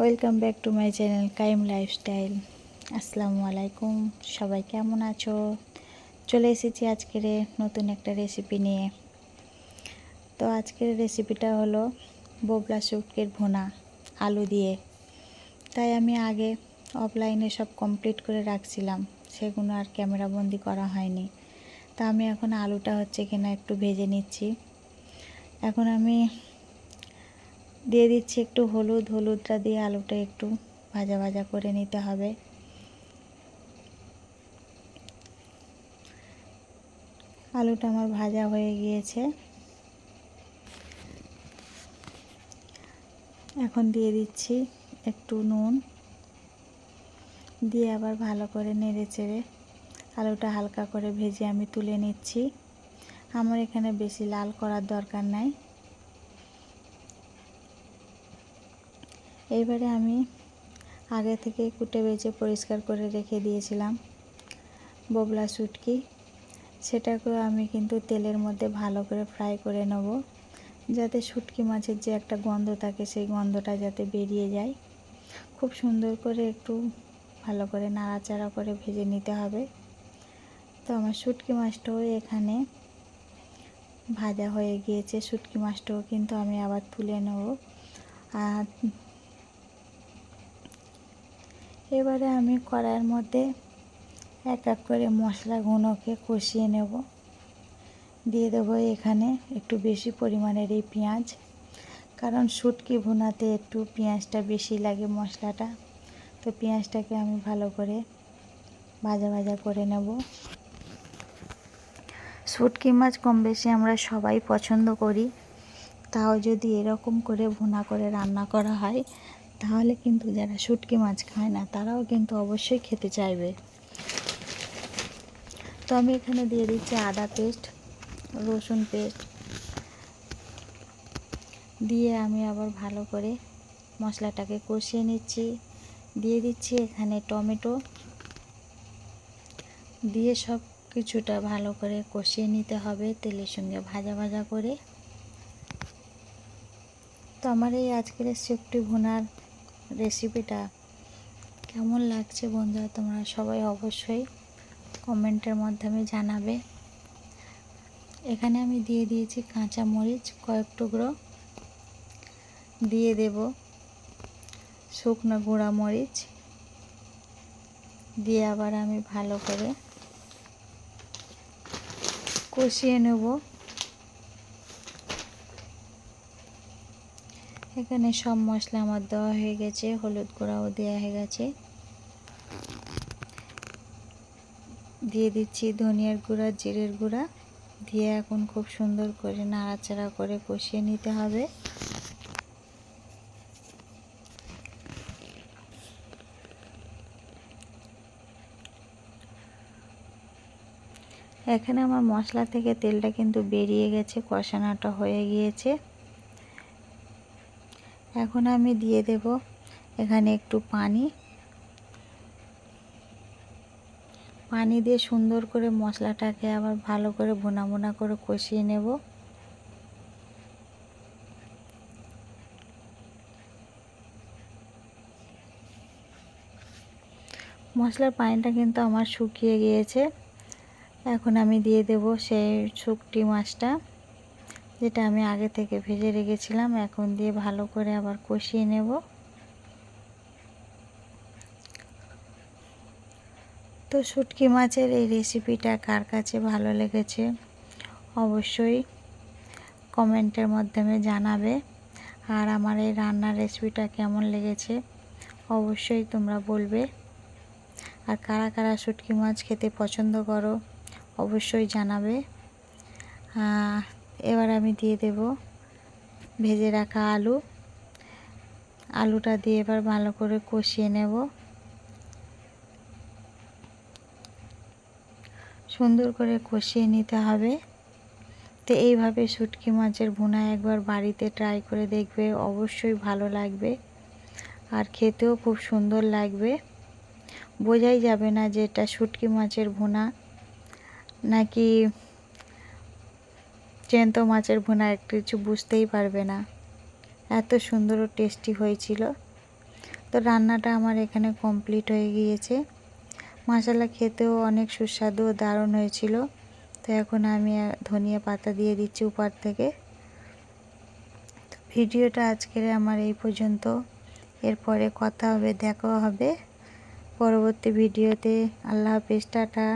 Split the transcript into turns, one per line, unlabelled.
Welcome back to my channel Qayyim lifestyle আসসালামু আলাইকুম সবাই কেমন আছো? চলে এসেছি আজকের নতুন একটা রেসিপি নিয়ে। তো আজকের রেসিপিটা হলো বোবলা শুটকির ভোনা, আলু দিয়ে। তাই আমি আগে অফলাইনে সব কমপ্লিট করে রাখছিলাম, সেগুলো আর ক্যামেরা বন্দি করা হয়নি। তা আমি এখন আলুটা হচ্ছে কিনা একটু ভেজে নিচ্ছি। এখন আমি দিয়ে দিচ্ছি একটু হলুদ, হলুদটা দিয়ে আলুটা একটু ভাজা ভাজা করে নিতে হবে। আলুটা আমার ভাজা হয়ে গিয়েছে। এখন দিয়ে দিচ্ছি একটু নুন। দিয়ে আবার ভালো করে নেড়ে চেড়ে আলুটা হালকা করে ভেজে আমি তুলে নিচ্ছি। আমার এখানে বেশি লাল করার দরকার নাই। এইবারে আমি আগে থেকে কুটে বেছে পরিষ্কার করে রেখে দিয়েছিলাম ববলা শুটকি। সেটাকেও আমি কিন্তু তেলের মধ্যে ভালো করে ফ্রাই করে নেব যাতে শুটকি মাছের যে একটা গন্ধ থাকে সেই গন্ধটা যাতে বেরিয়ে যায়। খুব সুন্দর করে একটু ভালো করে নাড়াচাড়া করে ভেজে নিতে হবে। তো আমার শুটকি মাছটাও এখানে ভাজা হয়ে গিয়েছে। শুটকি মাছটাও কিন্তু আমি আবার তুলে নেব। আর এবারে আমি কড়াইয়ের মধ্যে এক এক করে মশলাগুলোকে কষিয়ে নেব। দিয়ে দেবো এখানে একটু বেশি পরিমাণের এই পেঁয়াজ, কারণ শুটকি ভুনাতে একটু পেঁয়াজটা বেশি লাগে মশলাটা। তো পেঁয়াজটাকে আমি ভালো করে ভাজা ভাজা করে নেব। শুটকি মাছ কম বেশি আমরা সবাই পছন্দ করি, তাও যদি এরকম করে ভুনা করে রান্না করা হয় তাহলে কিন্তু যারা শুটকি মাছ খায় না, তারাও কিন্তু অবশ্যই খেতে চাইবে। তো আমি এখানে দিয়ে দিচ্ছি আদা পেস্ট, রসুন পেস্ট। দিয়ে আমি আবার ভালো করে মশলাটাকে কষিয়ে নিচ্ছি। দিয়ে দিচ্ছি এখানে টমেটো। দিয়ে সব কিছুটা ভালো করে কষিয়ে নিতে হবে তেলের সঙ্গে ভাজা ভাজা করে। তো আমার এই আজকের সেফটি ভুনার রেসিপিটা কেমন লাগছে বন্ধুরা তোমরা সবাই অবশ্যই কমেন্টের মাধ্যমে জানাবে। এখানে আমি দিয়ে দিয়েছি কাঁচা মরিচ কয়েক টুকরো। দিয়ে দেব শুকনো গুঁড়া মরিচ। দিয়ে আবার আমি ভালো করে কষিয়ে নেব। এখানে সব মশলা আমার দেওয়া হয়ে গেছে, হলুদ গুঁড়াও দেওয়া হয়ে গেছে। দিয়ে দিচ্ছি ধনিয়ার গুঁড়া, জিরের গুঁড়া। দিয়ে এখন খুব সুন্দর করে নাড়াচাড়া করে কষিয়ে নিতে হবে। এখানে আমার মশলা থেকে তেলটা কিন্তু বেরিয়ে গেছে, কষানোটা হয়ে গিয়েছে। এখন আমি দিয়ে দেব এখানে একটু পানি। পানি দিয়ে সুন্দর করে মশলাটাকে আবার ভালো করে বোনা বোনা করে কষিয়ে নেব। মশলার পানিটা কিন্তু আমার শুকিয়ে গিয়েছে। এখন আমি দিয়ে দেব সেই শুকটি মাছটা। যেটা আমি আগে থেকে ভেজে রেখেছিলাম, এখন দিয়ে ভালো করে আবার কষিয়ে নেব। তো শুটকি মাছের এই রেসিপিটা কার কাছে ভালো লেগেছে অবশ্যই কমেন্টের মাধ্যমে জানাবে। আর আমার এই রান্নার রেসিপিটা কেমন লেগেছে অবশ্যই তোমরা বলবে। আর কারা কারা শুটকি মাছ খেতে পছন্দ করো অবশ্যই জানাবে। এবার আমি দিয়ে দেব ভেজে রাখা আলু। আলুটা দিয়ে এবার ভালো করে কষিয়ে নেব। সুন্দর করে কষিয়ে নিতে হবে। তো এইভাবে শুটকি মাছের ভুনা একবার বাড়িতে ট্রাই করে দেখবে, অবশ্যই ভালো লাগবে আর খেতেও খুব সুন্দর লাগবে। বোঝাই যাবে না যে এটা শুটকি মাছের ভুনা নাকি জ্যান্ত মাছের ভুনা কিছু বুঝতেই পারবে না। এত সুন্দর ও টেস্টি হয়েছিল। তো রান্নাটা আমার এখানে কমপ্লিট হয়ে গিয়েছে। মশলা খেতেও অনেক সুস্বাদু ও দারুণ হয়েছিল। তো এখন আমি ধনিয়া পাতা দিয়ে দিচ্ছি উপর থেকে। ভিডিওটা আজকের আমার এই পর্যন্ত। এরপরে কথা হবে, দেখা হবে। পরবর্তী ভিডিওতে। আল্লাহ হাফিজ, টাটা।